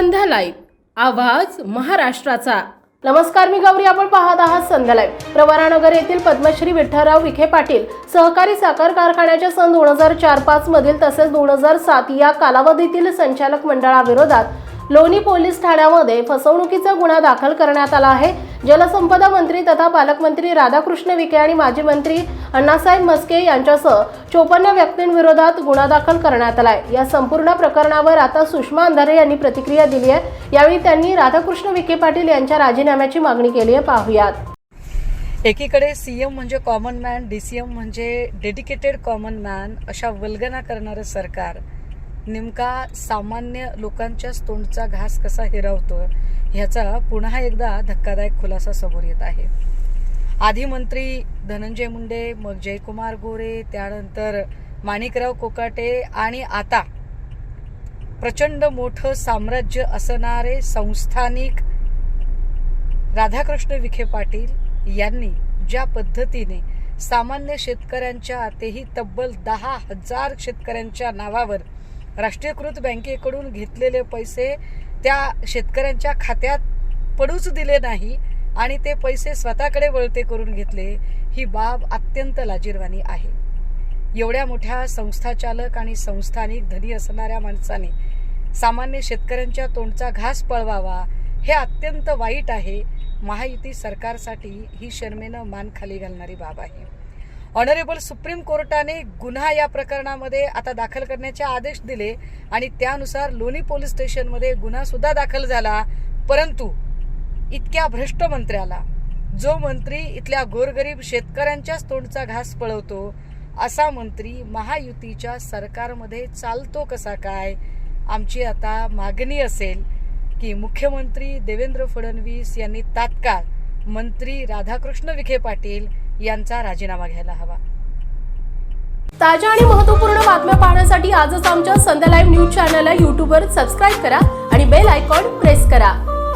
संध्या live. आवाज महाराष्ट्राचा. नमस्कार मी गौरी आपण पाहत आहात संध्या लाईव्ह. प्रवरानगर येथील पद्मश्री विठ्ठलराव विखे पाटील सहकारी साखर कारखान्याच्या सन दोन हजार चार पाच मधील तसेच दोन हजार सात या कालावधीतील संचालक मंडळाविरोधात लोणी पोलीस ठाण्यामध्ये फसवणुकीचा गुन्हा दाखल करण्यात आला आहे. जलसंपदा मंत्री तथा पालकमंत्री राधाकृष्ण विखे आणि माजी मंत्री अण्णासाहेब मस्के यांच्यासह चोपन्न व्यक्तींविरोधात गुन्हा दाखल करण्यात आला आहे या संपूर्ण प्रकरणावर आता सुषमा अंधारे यांनी प्रतिक्रिया दिली आहे. यावेळी त्यांनी राधाकृष्ण विखे पाटील यांच्या राजीनाम्याची मागणी केली आहे. पाहुयात. एकीकडे सीएम म्हणजे कॉमन मॅन डीसीएम म्हणजे डेडिकेटेड कॉमन मॅन अशा वल्गना करणारं सरकार. नेमका सामान्य लोकांच्याच तोंडचा घास कसा हिरावतो ह्याचा पुन्हा एकदा धक्कादायक खुलासा समोर येत आहे. आधी मंत्री धनंजय मुंडे मग जयकुमार गोरे त्यानंतर माणिकराव कोकाटे आणि आता प्रचंड मोठं साम्राज्य असणारे संस्थानिक राधाकृष्ण विखे पाटील यांनी ज्या पद्धतीने सामान्य शेतकऱ्यांच्या तेही तब्बल दहा हजार शेतकऱ्यांच्या नावावर राष्ट्रीयकृत बँकेकडून घेतलेले पैसे त्या शेतकऱ्यांच्या खात्यात पडूच दिले नाही आणि ते पैसे स्वतःकडे वळते करून घेतले ही बाब अत्यंत लाजीरवाणी आहे. एवढ्या मोठ्या संस्थाचालक आणि संस्थानिक धनी असणाऱ्या माणसाने सामान्य शेतकऱ्यांच्या तोंडचा घास पळवावा हे अत्यंत वाईट आहे. महायुती सरकारसाठी ही शर्मेनं मान खाली घालणारी बाब आहे. ऑनरेबल सुप्रीम कोर्टाने गुन्हा या प्रकरणामध्ये आता दाखल करण्याचे आदेश दिले आणि त्यानुसार लोणी पोलीस स्टेशनमध्ये गुन्हा सुद्धा दाखल झाला. परंतु इतक्या भ्रष्ट मंत्र्याला जो मंत्री इथल्या गोरगरीब शेतकऱ्यांच्याच तोंडचा घास पळवतो असा मंत्री महायुतीच्या सरकारमध्ये चालतो कसा काय? आमची आता मागणी असेल की मुख्यमंत्री देवेंद्र फडणवीस यांनी तात्काळ मंत्री राधाकृष्ण विखे पाटील यांचा राजीनामा घ्यायला हवा. ताज्या आणि महत्त्वपूर्ण बातम्या पाहण्यासाठी आजच आमच्या संध्या लाईव्ह न्यूज चॅनलला यूट्यूबवर सबस्क्राईब करा आणि बेल आयकॉन प्रेस करा.